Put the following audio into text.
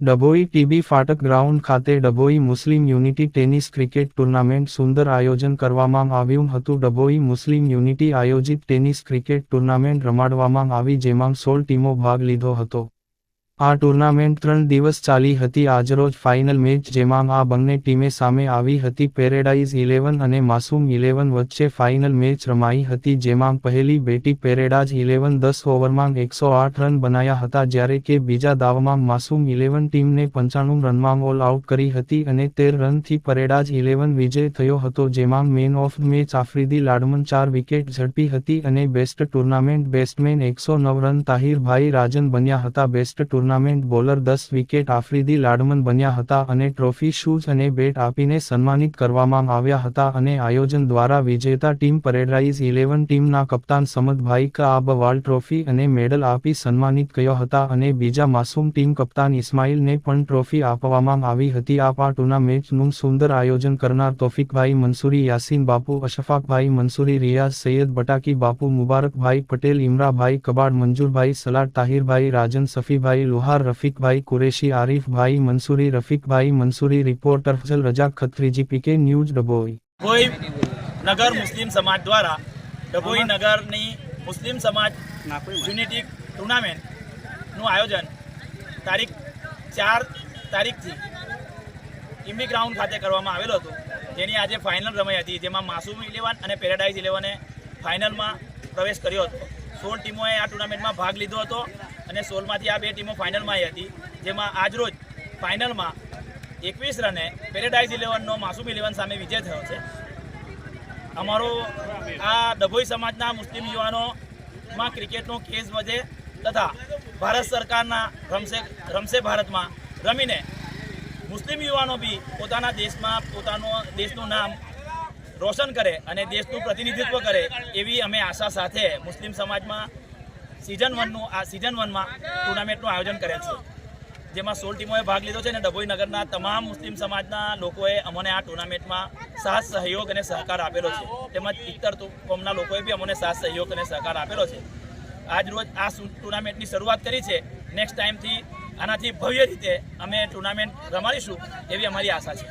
Dabhoi TB ફાટક ground ખાતે Dabhoi Muslim unity tennis cricket tournament સુંદર આયોજન કરવામાં આવ્યું હતું. ડભોઈ મુસ્લિમ યુનિટી આયોજિત ટેનિસ ક્રિકેટ ટુર્નામેન્ટ રમાડવામાં આવી, જેમાં સોળ ટીમો ભાગ લીધો હતો. આ ટુર્નામેન્ટ ત્રણ દિવસ ચાલી હતી. આજરોજ ફાઇનલ મેચ જેમાં આ બંને ટીમે સામે આવી હતી. પેરેડાઇઝ ઇલેવન અને માસૂમ ઇલેવન વચ્ચે ફાઇનલ મેચ રમાઈ હતી, જેમાં પહેલી બેટી પેરેડાઝ ઇલેવન દસ ઓવરમાં એકસો આઠ રન બનાયા હતા, જ્યારે કે બીજા દાવમાં માસૂમ ઇલેવન ટીમને પંચાણું રનમાં ઓલ આઉટ કરી હતી અને તેર રનથી પરેડાઝ ઇલેવન વિજય થયો હતો, જેમાં man of match Afridi Ladman ચાર વિકેટ ઝડપી હતી અને બેસ્ટ ટુર્નામેન્ટ બેસ્ટમેન એકસો નવ રન તાહિરભાઈ રાજન બન્યા હતા. બેસ્ટ ટુર્નામેન્ટ બોલર દસ વિકેટ આફ્રિદી લાડમન બન્યા હતા અને ટ્રોફી શૂઝ અને બેટ આપીને સન્માનિત કરવામાં આવ્યા હતા અને આયોજન દ્વારા વિજેતા ટીમ પરેડરાઇઝ ઇલેવન ટીમના કપ્તાન સમદભાઈ કાબ વાલ ટ્રોફી અને મેડલ આપી સન્માનિત કર્યો હતા અને બીજા માસૂમ ટીમ કપ્તાન ઇસ્માઇલને પણ ટ્રોફી આપવામાં આવી હતી. આ આ ટુર્નામેન્ટનું સુંદર આયોજન કરનાર તોફિકભાઈ મંસૂરી યાસીન બાપુ, અશફાકભાઈ મંસૂરી રિયાઝ સૈયદ, બટાકી બાપુ, મુબારકભાઈ પટેલ, ઇમરાભાઈ કબાડ, મંજુરભાઈ સલાડ, તાહિરભાઈ રાજન, સફીભાઈ લુહાર રફીકભાઈ કુરેશી આરીફભાઈ મંસૂરી રફીકભાઈ મંસૂરી રિપોર્ટર ફજલ રજાક ખત્રીજી પીકે ન્યૂઝ ડબોઈ ડભોઈ નગર મુસ્લિમ સમાજ દ્વારા ડભોઈ નગરની મુસ્લિમ સમાજ યુનિટી ટુર્નામેન્ટનું આયોજન તારીખ ચાર તારીખથી ઇમ્બી ગ્રાઉન્ડ ખાતે કરવામાં આવેલો હતો. જેની આજે ફાઇનલ રમાઈ હતી જેમાં માસુમ ઇલેવન અને પેરાડાઇઝ ઇલેવને ફાઇનલમાં પ્રવેશ કર્યો હતો. સોળ ટીમોએ આ ટુર્નામેન્ટમાં ભાગ લીધો હતો. અને સોળમાંથી આ બે ટીમો ફાઇનલમાં આવી હતી. જેમાં આજરોજ ફાઇનલમાં એકવીસ રને પેરેડાઇઝ ઇલેવનનો માસુમ ઇલેવન સામે વિજય થયો છે. અમારો આ ડભોઈ સમાજના મુસ્લિમ યુવાનોમાં ક્રિકેટનો કેસ વધે તથા ભારત સરકારના રમશે રમશે ભારતમાં રમીને મુસ્લિમ યુવાનો બી પોતાના દેશમાં પોતાનું દેશનું નામ રોશન કરે અને દેશનું પ્રતિનિધિત્વ કરે એવી અમે આશા સાથે મુસ્લિમ સમાજમાં સિઝન વનનું આ સિઝન વનમાં ટુર્નામેન્ટનું આયોજન કરેલ છે. જેમાં સોળ ટીમોએ ભાગ લીધો છે અને ડભોઈ નગરના તમામ મુસ્લિમ સમાજના લોકોએ અમને આ ટુર્નામેન્ટમાં સાથ, સહયોગ અને સહકાર આપેલો છે. તેમજ ઇતર કોમના લોકોએ બી અમને સાથ, સહયોગ અને સહકાર આપેલો છે. આજ રોજ આ ટુર્નામેન્ટની શરૂઆત કરી છે. નેક્સ્ટ ટાઈમથી આનાથી ભવ્ય રીતે અમે ટુર્નામેન્ટ રમાડીશું એવી અમારી આશા છે.